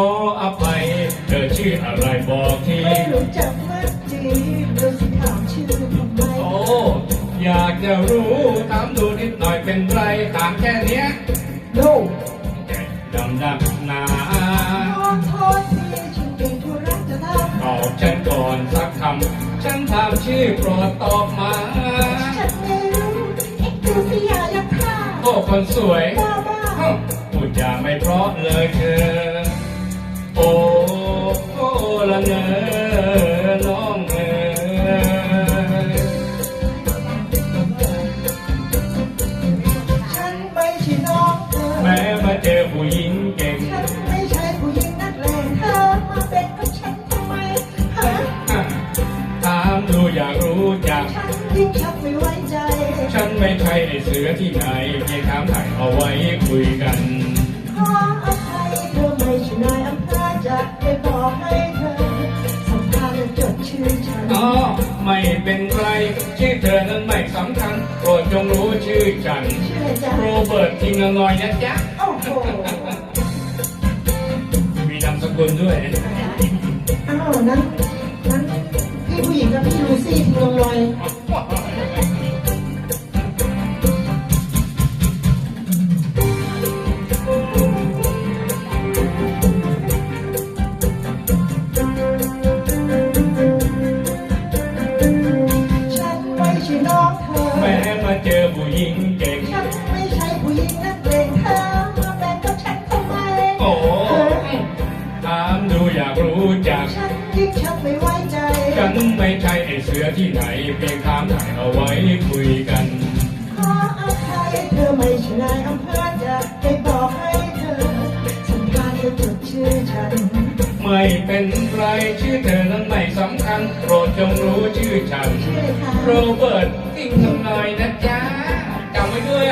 ขออภัยเธอชื่ออะไรบอกทีไม่รู้จักมากจีเราถามชื่อทำไมโอ้อยากจะรู้ถามดูนิดหน่อยเป็นไรถามแค่เนี้ยดูดำดำนาขอโทษที่ฉันเป็นธุจะได้ตอบฉันก่อนสักคำฉันถามชื่อโปรดตอบมาฉันไม่รู้เอ็กซ์ตูสียาลักค่าโอ้คนสวยบ้าบ้าพูดจาไม่เพราะเลยเธอามดูอยากรู้จัก ฉันยิ่งชักไม่ไว้ใจ ฉันไม่ใช่ไอ้เสือที่ไหนเพียงถามถ่ายเอาไว้คุยกัน ขออภัยเธอไม่ใช่นายอำเภอจะได้บอกให้เธอสัมภาษณ์และจดชื่อฉันอ๋อ ไม่เป็นไร ชื่อเธอนั้นไม่สำคัญโปรดจงรู้ชื่อฉัน ชื่อจะโรเบิร์ตทิงละงอยนะจ๊ะ โอ้โหมีนามสกุลด้วย อ้าวนั้นนั้น พี่ผู้หญิงกับพี่ลูซี่ทิ้งลงลอยฉันไม่ใช่น้องเธอ แม้มาเจอผู้หญิงเก่ง ฉันไม่ใช่ผู้หญิงนักเลงเธอมาแบ่งกับฉันทำไมโอ้ถามดูอยากรู้จัก ฉัน คิดชักไม่ไว้ใจ ฉันไม่ใช่ไอเสือที่ไหนเพียงถามถ่ายเอาไว้คุยกัน ขออภัยเธอไม่ใช่นายอำเภอจะไปบอกให้เธอฉัญญาจะจดชื่อฉัน ไม่เป็นไรชื่อเธอนั้นไม่สำคัญโปรดจงรู้ชื่อฉัน โรเบิร์ตติ้งทำนายนะจ๊ะจำไว้ด้วย